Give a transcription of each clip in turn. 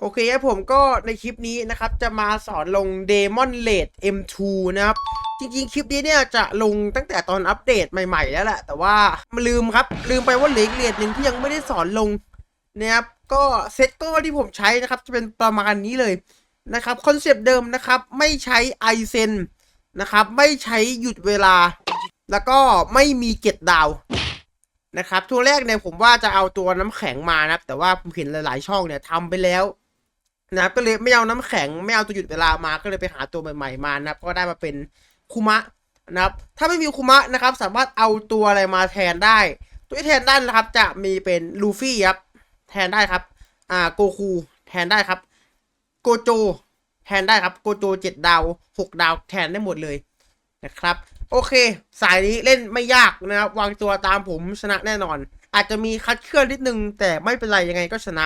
โอเคครับผมก็ในคลิปนี้นะครับ จะมาสอนลง Demon Raid M2 นะครับ จริงๆ คลิปนี้เนี่ยจะลงตั้งแต่ตอนอัปเดตใหม่ๆ แล้วแหละ แต่ว่าลืมครับ ลืมไปว่าเหลืออีกเรทหนึ่งที่ยังไม่ได้สอนลงนะครับก็เซตก็ที่ผมใช้นะครับ จะเป็นประมาณนี้เลยนะครับคอนเซปต์เดิมนะครับ ไม่ใช้ไอเซนนะครับ ไม่ใช้หยุดเวลา แล้วก็ไม่มีเก็ตดาวนะครับตัวแรกเนี่ยผมว่าจะเอาตัวน้ำแข็งมานะครับแต่ว่าผมเห็นหลายๆ ช่องเนี่ยทำไปแล้ว นะครับก็เลยไม่เอาน้ำแข็งไม่เอาตัวหยุดเวลามาก็เลยไปหาตัวใหม่ๆมานะครับ ก็ได้มาเป็นคุมะนะครับ ถ้าไม่มีคุมะนะครับ สามารถเอาตัวอะไรมาแทนได้ ตัวที่แทนได้นะครับ จะมีเป็นลูฟี่ครับแทนได้ครับอ่าโกคูแทนได้ครับโกโจแทนได้ครับโกโจเจ็ดดาวหกดาวแทนได้หมดเลยนะครับ โอเค สายนี้เล่นไม่ยากนะครับ วางตัวตามผมชนะแน่นอน อาจจะมีคัดเคลื่อนนิดนึงแต่ไม่เป็นไรยังไงก็ชนะ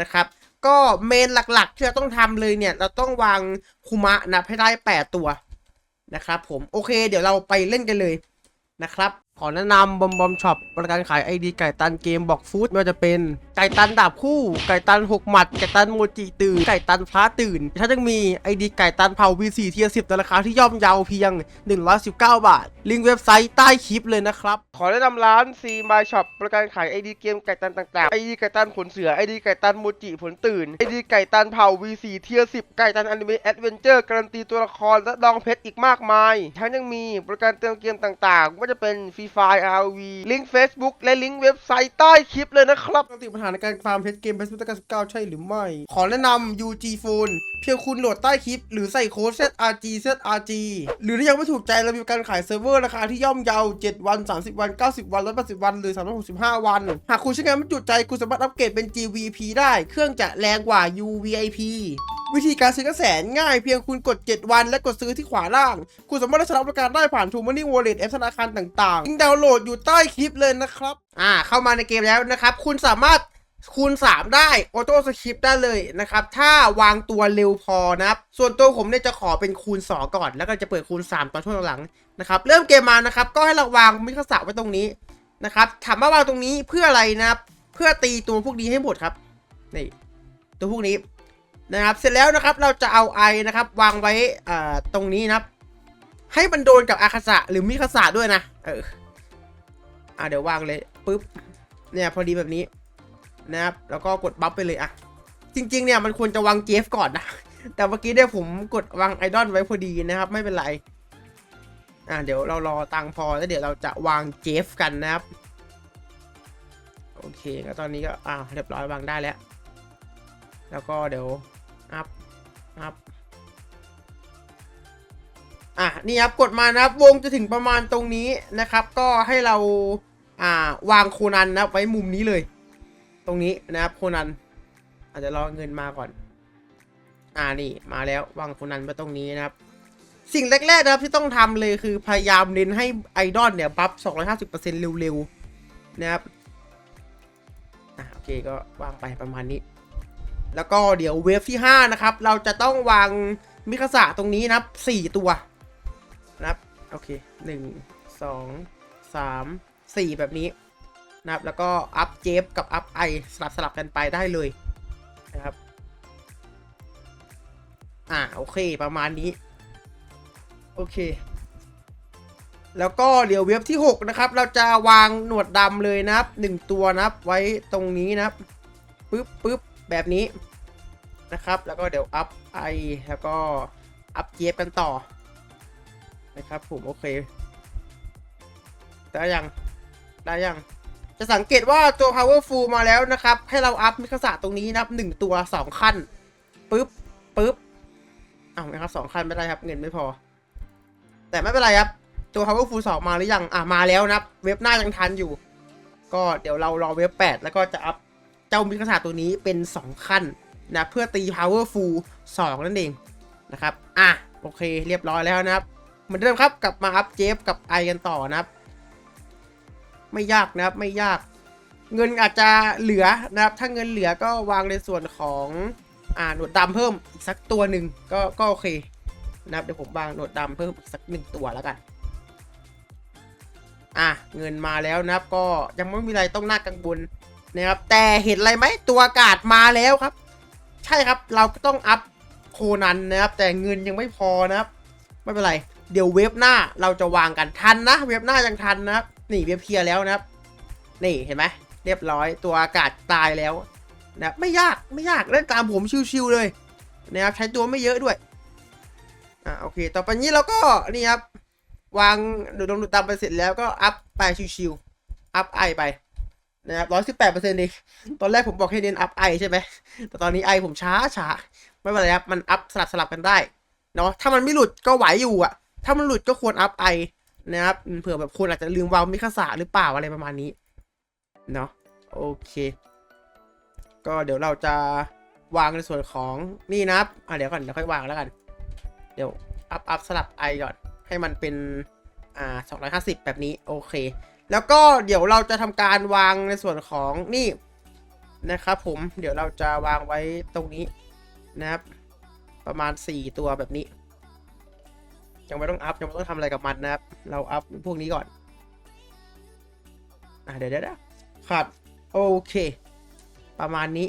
นะครับ ก็เมนหลักๆ ที่เราต้องทำเลยเนี่ย เราต้องวางคุมะนะให้ได้ 8 ตัวนะครับผม โอเค เดี๋ยวเราไปเล่นกันเลยนะครับ ขอแนะนำบอมบอมช็อปบริการขายไอดีไก่ตันเกมบอกฟู้ดไม่ว่าจะเป็น ไก่ตันดาบคู่ ไก่ตันหกหมัด ไก่ตันโมจิตื่น ไก่ตันพระตื่น ถ้ายังมีไอดีไก่ตันเผา V4 เทียสิบในราคาที่ย่อมเยาเพียง 119 บาท ลิงก์เว็บไซต์ใต้คลิปเลยนะครับ ขอแนะนำร้าน C My Shop บริการขายไอดีเกมไก่ตันต่างๆ ไอดีไก่ตันผลเสือ ไอดีไก่ตันโมจิผลตื่น ไอดีไก่ตันเผา V4 เทียสิบไก่ตันอนิเมะแอดเวนเจอร์การันตีตัวละครและดองเพชรอีกมากมายทั้งยังมีบริการเติมเกมต่างๆว่าจะเป็นฟรีไฟ RV ลิงก์ Facebook และลิงก์เว็บไซต์ใต้คลิปเลยนะครับปกติปัญหาในการฟาร์มเพชรเกมเพชรพุทธกาล19ใช่หรือไม่ ขอแนะนำ UG Phone เพียงคุณโหลดใต้คลิป หรือใส่โค้ด ZRG ZRG หรือถ้ายังไม่ถูกใจเรามีการขายเซิร์ฟเวอร์ราคาที่ย่อมเยา7วัน 30 วัน 90 วัน 180 วัน หรือ 365 วัน หากคุณใช้งานไม่จุใจคุณสามารถอัปเกรดเป็น GVP ได้ เครื่องจะแรงกว่า UVIP วิธีการซื้อกระแสนง่ายเพียงคุณกด 7 วันและกดซื้อที่ขวาล่าง คุณสามารถได้รับบริการได้ผ่าน t ูมันนี่วอลเล็ตแอปธนาคารต่างๆลิงก์ดาวน์โหลดอยู่ใต้คลิปเลยนะครับ อ่า เข้ามาในเกมแล้วนะครับ คุณสามารถคูณ 3 ได้ออโต้สคริปต์ได้เลยนะครับ ถ้าวางตัวเร็วพอนะครับ ส่วนตัวผมเนี่ยจะขอเป็นคูณ 2 ก่อน แล้วก็จะเปิดคูณ 3 ตอนช่วงหลังนะครับ เริ่มเกมมานะครับ ก็ให้เราวางมิคสะไว้ตรงนี้นะครับถามว่าวางตรงนี้เพื่ออะไรนะครับ เพื่อตีตัวพวกนี้ให้หมดครับนี่ตัวพวกนี้ นะครับเสร็จแล้วนะครับเราจะเอาไอนะครับวางไว้อ่าตรงนี้นะครับ ให้มันโดนกับอาคาสะหรือมิคาสะด้วยนะเอออ่าเดี๋ยววางเลยปุ๊บเนี่ยพอดีแบบนี้นะครับแล้วก็กดบัฟไปเลยอะจริง ๆ เนี่ยมันควรจะวางเจฟก่อนนะแต่เมื่อกี้เนี่ยผมกดวางไอดอลไว้พอดีนะครับ ไม่เป็นไรอ่าเดี๋ยวเรารอตังพอแล้วเดี๋ยวเราจะวางเจฟกันนะครับโอเคก็ตอนนี้ก็อ่าเรียบร้อยวางได้แล้ว แล้วก็เดี๋ยว อัพอะนี่ครับกดมานะครับวงจะถึงประมาณตรงนี้นะครับ ก็ให้เราอ่าวางโคนันนะครับไว้มุมนี้เลย ตรงนี้นะครับโคนัน อาจจะรอเงินมาก่อน อ่านี่มาแล้ววางโคนันไว้ตรงนี้นะครับ สิ่งแรกๆนะครับที่ต้องทำเลยคือพยายามเน้นให้ไอดอลเนี่ยบัฟ250%เร็วๆนะครับอะโอเคก็วางไปประมาณนี้ แล้วก็เดี๋ยวเวฟที่5นะครับเราจะต้องวางมิคาสะตรงนี้นะครับ4ตัวนะครับโอเค1 2 3 4แบบนี้นะครับแล้วก็อัพเจฟกับอัพไอสลับสลับกันไปได้เลยนะครับอ่าโอเคประมาณนี้ โอเค แล้วก็เดี๋ยวเว็บที่ 6 นะครับ เราจะวางหนวดดำเลยนะครับ 1 ตัวนะครับไว้ตรงนี้นะครับปึ๊บปึ๊บ แบบนี้นะครับ แล้วก็เดี๋ยวอัพไอแล้วก็อัพเจฟกันต่อ นะครับผมโอเค ได้ยัง ได้ยัง จะสังเกตว่าตัว powerful มาแล้วนะครับ ให้เราอัพมิคสะตรงนี้นะครับหนึ่งตัวสองขั้นปึ๊บปึ๊บอ้าวนะครับสองขั้นไม่ได้ครับ เงินไม่พอ แต่ไม่เป็นไรครับ ตัว powerful สองมาหรือยัง อะมาแล้วนะครับ เว็บหน้ายังทันอยู่ ก็เดี๋ยวเรารอเว็บ8แล้วก็จะอัพ เจ้ามิคาสะตัวนี้เป็น 2 ขั้นนะเพื่อตี powerful 2 นั่นเองนะครับ อะ โอเคเรียบร้อยแล้วนะครับเหมือนเดิมครับกลับมาอัพเจฟกับไอกันต่อนะครับ ไม่ยากนะครับไม่ยาก เงินอาจจะเหลือนะครับ ถ้าเงินเหลือก็วางในส่วนของอ่าหนวดดำเพิ่มอีกสักตัวหนึ่งก็ก็โอเคนะครับเดี๋ยวผมวางหนวดดำเพิ่มอีกสักหนึ่งตัวแล้วกันอะเงินมาแล้วนะครับก็ยังไม่มีอะไรต้องน่ากังวล นะครับแต่เห็นอะไรไหมตัวอากาศมาแล้วครับ ใช่ครับเราก็ต้องอัพโคนันนะครับ แต่เงินยังไม่พอนะครับ ไม่เป็นไร เดี๋ยวเว็บหน้าเราจะวางกันทันนะ เว็บหน้ายังทันนะครับนี่เว็บเคลียร์แล้วนะครับ นี่เห็นไหมเรียบร้อยตัวอากาศตายแล้วนะไม่ยากไม่ยากเล่นตามผมชิวๆเลยนะครับใช้ตัวไม่เยอะด้วยอ่าโอเค ต่อไปนี้เราก็นี่ครับวางดูดลงดูตามไปเสร็จแล้วก็อัพไปชิวๆอัพไอไป นะครับร้อยสิบแปดเปอร์เซ็นต์เองตอนแรกผมบอกให้เน้นอัพไอใช่ไหมแต่ตอนนี้ไอผมช้าช้าไม่เป็นไรครับ มันอัพสลับสลับกันได้เนาะ ถ้ามันไม่หลุดก็ไหวอยู่อะถ้ามันหลุดก็ควรอัพไอนะครับ เผื่อแบบคนอาจจะลืมวางมิคาสาหรือเปล่าอะไรประมาณนี้ เนาะ โอเค ก็เดี๋ยวเราจะวางในส่วนของนี่นะครับอะเดี๋ยวก่อนเดี๋ยวค่อยวางแล้วกัน เดี๋ยวอัพอัพสลับไอก่อน ให้มันเป็นอ่า250แบบนี้ โอเค แล้วก็เดี๋ยวเราจะทำการวางในส่วนของนี่นะครับผมเดี๋ยวเราจะวางไว้ตรงนี้นะครับ ประมาณ 4 ตัวแบบนี้ ยังไม่ต้องอัพยังไม่ต้องทำอะไรกับมันนะครับ เราอัพพวกนี้ก่อนอะเดี๋ยวเดี๋ยวเดี๋ยวครับโอเค ประมาณนี้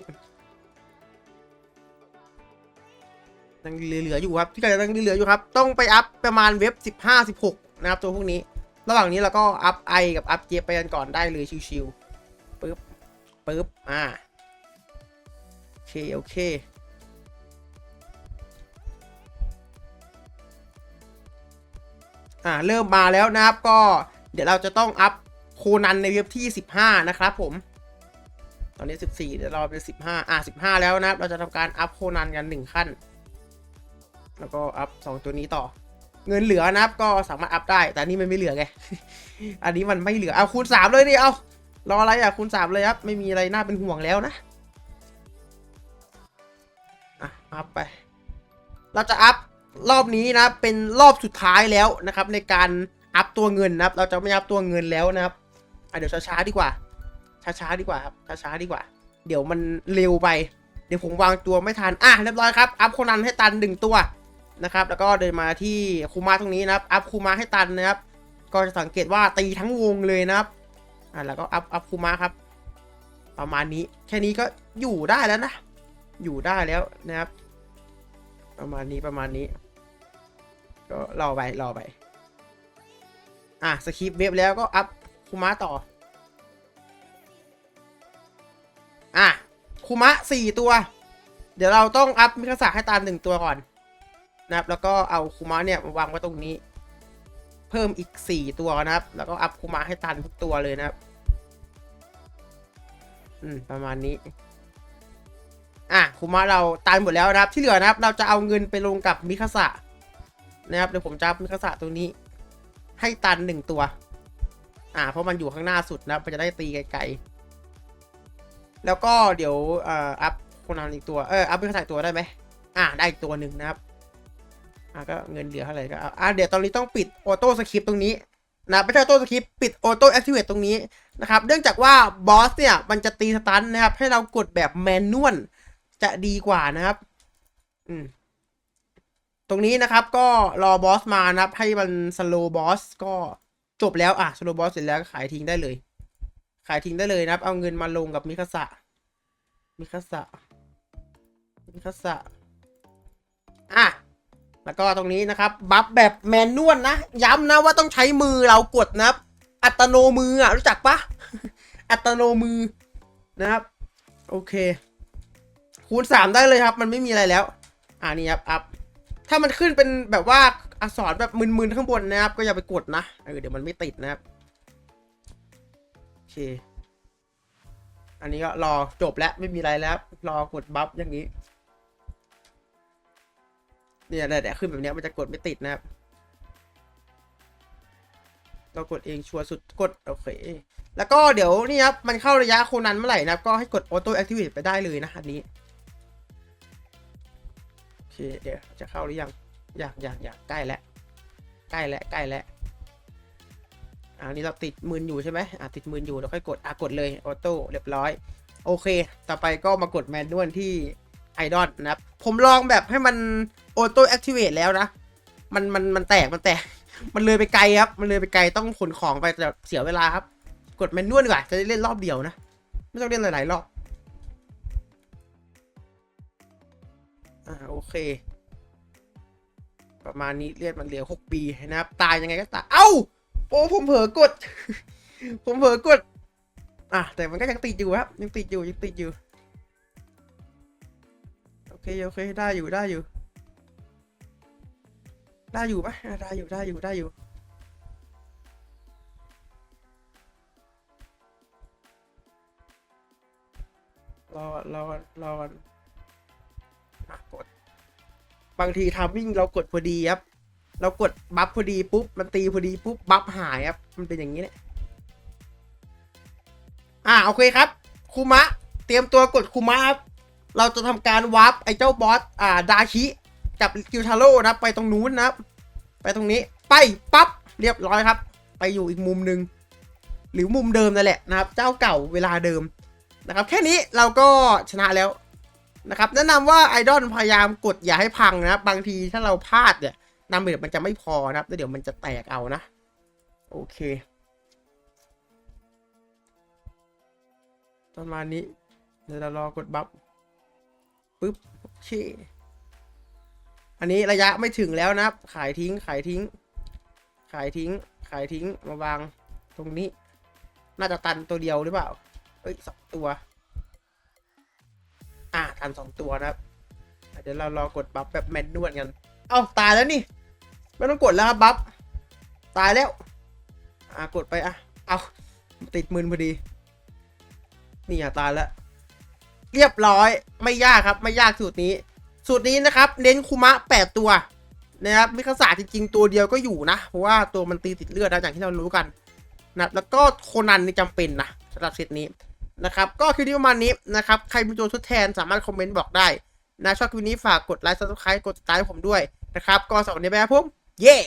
ยังเหลืออยู่ครับที่กำลังเหลืออยู่ครับ ต้องไปอัพประมาณเว็บ 15 16 นะครับตัวพวกนี้ ระหว่างนี้เราก็อัพไอกับอัพเจไปกันก่อนได้เลยชิวๆปึ๊บปึ๊บอ่าโอเคโอเคอ่าเริ่มมาแล้วนะครับก็เดี๋ยวเราจะต้องอัพโคนันในเว็บที่ 15 นะครับผม ตอนนี้ 14เดี๋ยวเราเป็น15 อ่า15 แล้วนะครับ เราจะทำการอัพโคนันกัน 1 ขั้น แล้วก็อัพ 2 ตัวนี้ต่อ เงินเหลือนะครับก็สามารถอัพได้ แต่นนี้มันไม่เหลือไง อันนี้มันไม่เหลือ เอาคูณ3เลยดิ เอา รออะไรอะคูณ3เลยครับ ไม่มีอะไรน่าเป็นห่วงแล้วนะ อะ อัพไป เราจะอัพรอบนี้นะ เป็นรอบสุดท้ายแล้วนะครับ ในการอัพตัวเงินนะครับ เราจะไม่อัพตัวเงินแล้วนะครับ อะเดี๋ยวช้าๆดีกว่า ช้าๆดีกว่าครับ ช้าๆดีกว่า เดี๋ยวมันเร็วไป เดี๋ยวผมวางตัวไม่ทัน อะเรียบร้อยครับ อัพโคนันให้ตันหนึ่งตัว นะครับ แล้วก็เดินมาที่คูมาตรงนี้นะครับ อัพคูมาให้ตันนะครับ ก็จะสังเกตว่าตีทั้งวงเลยนะครับอะแล้วก็อัพอัพคูมาครับ ประมาณนี้ แค่นี้ก็อยู่ได้แล้วนะ อยู่ได้แล้วนะครับ ประมาณนี้ประมาณนี้ ก็รอไปรอไป อะสคริปเว็บแล้วก็อัพคูมาต่อ อะคูมะสี่ตัว เดี๋ยวเราต้องอัพมิคาสะให้ตามหนึ่งตัวก่อน นะครับ แล้วก็เอาคูมะเนี่ยวางไว้ตรงนี้ เพิ่มอีกสี่ตัวนะครับ แล้วก็อัพคูมะให้ตันทุกตัวเลยนะครับ อืม ประมาณนี้ อะคูมะเราตายหมดแล้วนะครับ ที่เหลือนะครับ เราจะเอาเงินไปลงกับมิคาสะนะครับ เดี๋ยวผมจะอัพมิคาสะตัวนี้ ให้ตันหนึ่งตัว อ่า เพราะมันอยู่ข้างหน้าสุดนะครับมันจะได้ตีไกลๆ แล้วก็เดี๋ยวอ่ออัพคนนั้นอีกตัว เออ อัพเป็นขายตัวได้ไหมอ่า ได้อีกตัวหนึ่งนะครับ อ่าก็เงินเหลือเท่าไหร่ก็เอาอ่าเดี๋ยวตอนนี้ต้องปิดออโต้สคริปตรงนี้นะไม่ใช่ออโต้สคริปต์ปิดออโต้แอคทีเวตตรงนี้นะครับเนื่องจากว่าบอสเนี่ยมันจะตีสตันนะครับ ให้เรากดแบบแมนนวลจะดีกว่านะครับ อืมตรงนี้นะครับก็รอบอสมานะครับ ให้มันสโลบอสก็จบแล้วอะสโลบอสเสร็จแล้วก็ขายทิ้งได้เลย ขายทิ้งได้เลยนะครับ เอาเงินมาลงกับมิคาสะมิคาสะมิคาสะ แล้วก็ตรงนี้นะครับบัฟแบบแมนนวลนะ ย้ำนะว่าต้องใช้มือเรากดนะครับ อัตโนมืออะรู้จักปะอัตโนมือนะครับ โอเค คูณสามได้เลยครับ มันไม่มีอะไรแล้ว อ่านี่ครับอัพถ้ามันขึ้นเป็นแบบว่าอักษรแบบมึนๆข้างบนนะครับ ก็อย่าไปกดนะเออเดี๋ยวมันไม่ติดนะครับโอเค อันนี้ก็รอจบแล้วไม่มีอะไรแล้ว รอกดบัฟอย่างนี้ เนี่ยแหละขึ้นแบบนี้มันจะกดไม่ติดนะครับเรากดเองชัวร์สุดกดโอเคแล้วก็เดี๋ยวนี่ครับมันเข้าระยะโคนันเมื่อไหร่นะครับ ก็ให้กดออโต้แอคทีเวตไปได้เลยนะอันนี้โอเคเดี๋ยวจะเข้าหรือยังอยากอยากอยากใกล้แล้วใกล้แล้วใกล้แล้วอ่านี่เราติดมืนอยู่ใช่ไหมอ่าติดมืนอยู่เราค่อยกดอะกดเลยออโต้เรียบร้อย โอเค ต่อไปก็มากดแมนนวลที่ ไอดอลนะครับ ผมลองแบบให้มันออโต้แอคทีเวตแล้วนะ มันมันมันแตกมันแตก มันเลยไปไกลครับ มันเลยไปไกลต้องขนของไปแต่เสียเวลาครับ กดแมนนวลดีกว่า จะได้เล่นรอบเดียวนะ ไม่ต้องเล่นหลายๆรอบ อ่าโอเค ประมาณนี้เลือดมันเหลือหกปีนะครับ ตายยังไงก็ตาย เอ้าโอ้ผมเผลอกด ผมเผลอกด อะแต่มันก็ยังติดอยู่ครับ ยังติดอยู่ยังติดอยู่ เคโอเคได้อยู่ได้อยู่ ได้อยู่ปะได้อยู่ได้อยู่ได้อยู่รอก่อนรอก่อนรอก่อนอะกด บางทีทามมิ่งเรากดพอดีครับ เรากดบัฟพอดีปุ๊บ มันตีพอดีปุ๊บ บัฟหายครับ มันเป็นอย่างนี้แหละอ่าโอเคครับคูมะ เตรียมตัวกดคูมะครับ เราจะทำการวาร์ปไอ้เจ้าบอสอ่าดาชิกับกิวทาโร่นะครับไปตรงนู้นนะไปตรงนี้ไปปั๊บเรียบร้อยครับ ไปอยู่อีกมุมหนึ่งหรือมุมเดิมนั่นแหละนะครับ เจ้าเก่าเวลาเดิมนะครับ แค่นี้เราก็ชนะแล้วนะครับ แนะนำว่าไอดอลพยายามกดอย่าให้พังนะบางทีถ้าเราพลาดเนี่ยนำเบิดมันจะไม่พอนะครับแล้วเดี๋ยวมันจะแตกเอานะ โอเคประมาณนี้เดี๋ยวเรารอกดบัฟ ปึ๊บโอเค อันนี้ระยะไม่ถึงแล้วนะครับ ขายทิ้งขายทิ้ง ขายทิ้ง ขายทิ้งมาวางตรงนี้ น่าจะตันตัวเดียวหรือเปล่าเอ้ยสองตัว อ่าทันสองตัวนะครับเดี๋ยวเรารอกดบัฟแบบแมนนวลกัน เอ้าตายแล้วนี่ ไม่ต้องกดแล้วครับบัฟตายแล้ว อ่ากดไปอะ เอาติดมือพอดี นี่อะตายแล้ว เรียบร้อยไม่ยากครับไม่ยากสูตรนี้ สูตรนี้นะครับเน้นคุมะแปดตัวนะครับมิคาสาจริงๆ ตัวเดียวก็อยู่นะ เพราะว่าตัวมันตีติดเลือดนะอย่างที่เรารู้กันนะแล้วก็โคนันนี่จำเป็นนะสำหรับเซตนี้นะครับก็คือที่ประมาณนี้นะครับใครมีตัวทดแทนสามารถคอมเมนต์บอกได้นะชอบคลิปนี้ฝากกดไลค์ซับสไครต์กดติดตามผมด้วยนะครับก็สวัสดีครับผมเย้